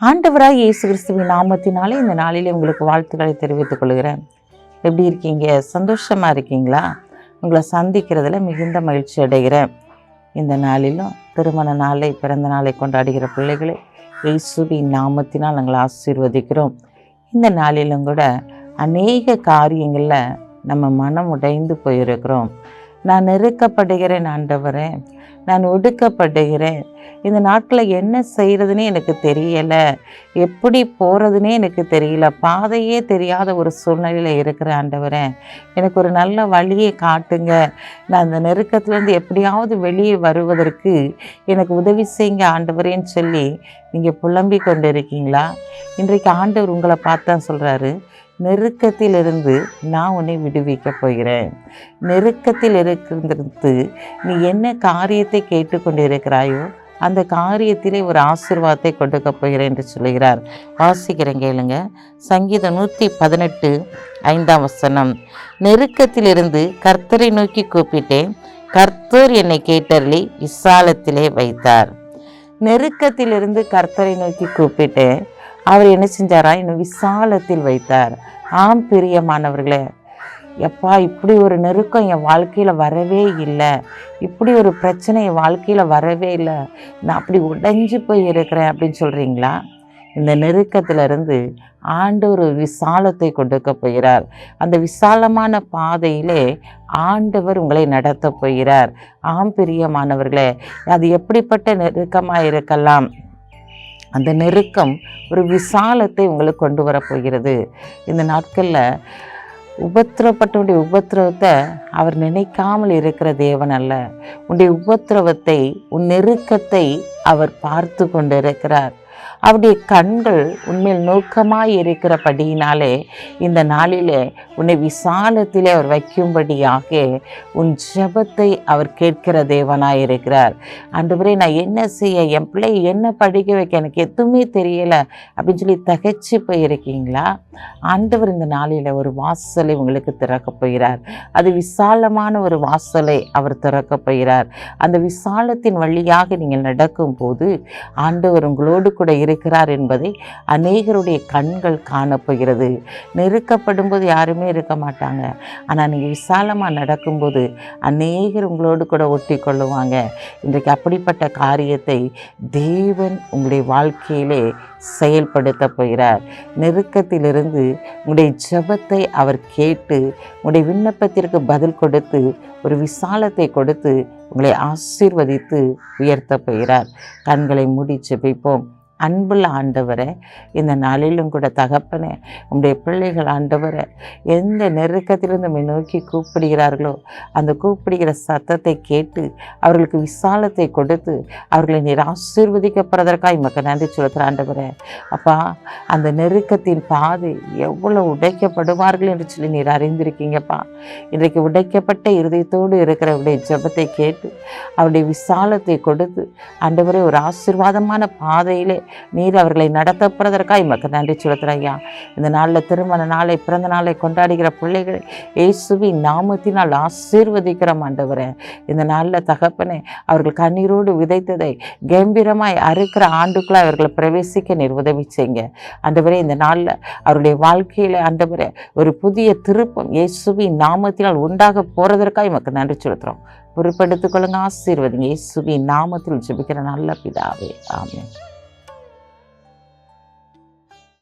ஆண்டவராக இயேசு கிறிஸ்துவின் நாமத்தினாலே இந்த நாளிலே உங்களுக்கு வாழ்த்துக்களை தெரிவித்துக் கொள்கிறேன். எப்படி இருக்கீங்க? சந்தோஷமாக இருக்கீங்களா? உங்களை சந்திக்கிறதுல மிகுந்த மகிழ்ச்சி அடைகிறேன். இந்த நாளிலும் திருமண நாளை பிறந்த நாளை கொண்டாடுகிற பிள்ளைகளை இயேசுவின் நாமத்தினால் நாங்கள் ஆசீர்வதிக்கிறோம். இந்த நாளிலும் கூட அநேக காரியங்களில் நம்ம மனம் உடைந்து போயிருக்கிறோம். நான் நெருக்கப்படுகிறேன் ஆண்டவரே. நான் ஒடுக்கப்படுகிறேன். இந்த நாட்களில் என்ன செய்கிறதுனே எனக்கு தெரியலை. எப்படி போகிறதுனே எனக்கு தெரியல. பாதையே தெரியாத ஒரு சூழ்நிலையில் இருக்கிற ஆண்டவரே எனக்கு ஒரு நல்ல வழியை காட்டுங்க. நான் அந்த நெருக்கத்துலேருந்து எப்படியாவது வெளியே வருவதற்கு எனக்கு உதவி செய்யுங்க ஆண்டவரேன்னு சொல்லி நீங்கள் புலம்பி கொண்டு இருக்கீங்களா இன்றைக்கு ஆண்டவர் உங்களை பார்த்தா சொல்கிறாரு நெருக்கத்திலிருந்து நான் உன்னை விடுவிக்கப் போகிறேன். நெருக்கத்தில் இருக்கிறது நீ என்ன காரியத்தை கேட்டுக்கொண்டு இருக்கிறாயோ அந்த காரியத்திலே ஒரு ஆசிர்வாதத்தை கொடுக்க போகிறேன் என்று சொல்லுகிறார். வாசிக்கிறேன் கேளுங்க. சங்கீதம் நூற்றி பதினெட்டு ஐந்தாம் வசனம். நெருக்கத்திலிருந்து கர்த்தரை நோக்கி கூப்பிட்டேன். கர்த்தர் என்னை கேட்டருளி விசாலத்திலே வைத்தார். நெருக்கத்திலிருந்து கர்த்தரை நோக்கி கூப்பிட்டேன். அவர் என்ன செஞ்சாரா? இன்னும் விசாலத்தில் வைத்தார். ஆம் பிரியமானவர்களே எப்பா இப்படி ஒரு நெருக்கம் என் வாழ்க்கையில் வரவே இல்லை. இப்படி ஒரு பிரச்சனை என் வாழ்க்கையில் வரவே இல்லை. நான் அப்படி உடைஞ்சு போய் இருக்கிறேன் அப்படின்னு சொல்கிறீங்களா இந்த நெருக்கத்திலிருந்து ஆண்டவர் ஒரு விசாலத்தை கொடுக்க போகிறார். அந்த விசாலமான பாதையிலே ஆண்டவர் உங்களை நடத்த போகிறார். ஆம் பிரியமானவர்களே அது எப்படிப்பட்ட நெருக்கமாக இருக்கலாம்? அந்த நெருக்கம் ஒரு விசாலத்தை உங்களுக்கு கொண்டு வரப்போகிறது. இந்த நாட்களில் உபத்திரப்பட்டவனுடைய உபத்திரவத்தை அவர் நினைக்காமல் இருக்கிற தேவன் அல்ல. உன்னுடைய உபத்திரவத்தை உன் நெருக்கத்தை அவர் பார்த்து கொண்டு இருக்கிறார் அவருடைய கண்கள் உண்மையில் நோக்கமாய் இருக்கிறபடியினாலே இந்த நாளிலே உன்னை விசாலத்திலே அவர் வைக்கும்படியாக உன் ஜெபத்தை அவர் கேட்கிற தேவனாய் இருக்கிறார் ஆண்டவரே நான் என்ன செய்ய என் பிள்ளை என்ன படிக்க வைக்க எனக்கு எதுவுமே தெரியலை அப்படின்னு சொல்லி தகைச்சு போயிருக்கீங்களா? ஆண்டவர் இந்த நாளில் ஒரு வாசலை உங்களுக்கு திறக்க போகிறார். அது விசாலமான ஒரு வாசலை அவர் திறக்க போகிறார். அந்த விசாலத்தின் வழியாக நீங்கள் நடக்கும்போது ஆண்டவர் உங்களோடு கூட இருக்கிறார் என்பதை அநேகருடைய கண்கள் காணப்போகிறது. நெருக்கப்படும் போது யாருமே இருக்க மாட்டாங்க. ஆனால் நீங்கள் விசாலமாக நடக்கும்போது அநேகர் உங்களோடு கூட ஒட்டி கொள்ளுவாங்க. இன்றைக்கு அப்படிப்பட்ட காரியத்தை தேவன் உங்களுடைய வாழ்க்கையிலே செயல்படுத்த போகிறார். நெருக்கத்திலிருந்து உங்களுடைய ஜெபத்தை அவர் கேட்டு உங்களுடைய விண்ணப்பத்திற்கு பதில் கொடுத்து ஒரு விசாலத்தை கொடுத்து உங்களை ஆசீர்வதித்து உயர்த்த போகிறார். கண்களை மூடி ஜெபிப்போம். அன்புள்ள ஆண்டவரை இந்த நாளிலும் கூட தகப்பனே உங்களுடைய பிள்ளைகள் ஆண்டவரை எந்த நெருக்கத்திலிருந்து நம்மை நோக்கி கூப்பிடுகிறார்களோ அந்த கூப்பிடுகிற சத்தத்தை கேட்டு அவர்களுக்கு விசாலத்தை கொடுத்து அவர்களை நீர் ஆசீர்வதிக்கப்படுறதற்காக மக்கள் நன்றி செலுத்துகிற ஆண்டவரே. அப்பா அந்த நெருக்கத்தின் பாதை எவ்வளோ உடைக்கப்படுவார்கள் என்று சொல்லி நீர் அறிந்திருக்கீங்கப்பா. இன்றைக்கு உடைக்கப்பட்ட இருதயத்தோடு இருக்கிற அவருடைய ஜெபத்தை கேட்டு அவருடைய விசாலத்தை கொடுத்து ஆண்டவரை ஒரு ஆசீர்வாதமான பாதையிலே நீர் அவர்களை நடத்த பிறதற்காக எமக்கு நன்றி செலுத்துகிறேன் ஐயா. இந்த நாளில் திருமண நாளை பிறந்த நாளை கொண்டாடுகிற பிள்ளைகளை இயேசுவி நாமத்தினால் ஆசீர்வதிக்கிறோம் ஆண்டவரே. இந்த நாளில் தகப்பனே அவர்கள் கண்ணீரோடு விதைத்ததை கம்பீரமாய் அறுக்கிற ஆண்டுக்குள்ள அவர்களை பிரவேசிக்க நீர் உதவி செய்யுங்க. ஆண்டவரே இந்த நாளில் அவருடைய வாழ்க்கையில் ஆண்டவரே ஒரு புதிய திருப்பம் இயேசுவி நாமத்தினால் உண்டாக போகிறதற்காக எமக்கு நன்றி செலுத்துகிறோம். பொறுப்பெடுத்துக் கொள்ளுங்க ஆசீர்வதிங்க. இயேசுவி நாமத்தில் ஜெபிக்கிற நல்ல பிதாவே. ஆமாம்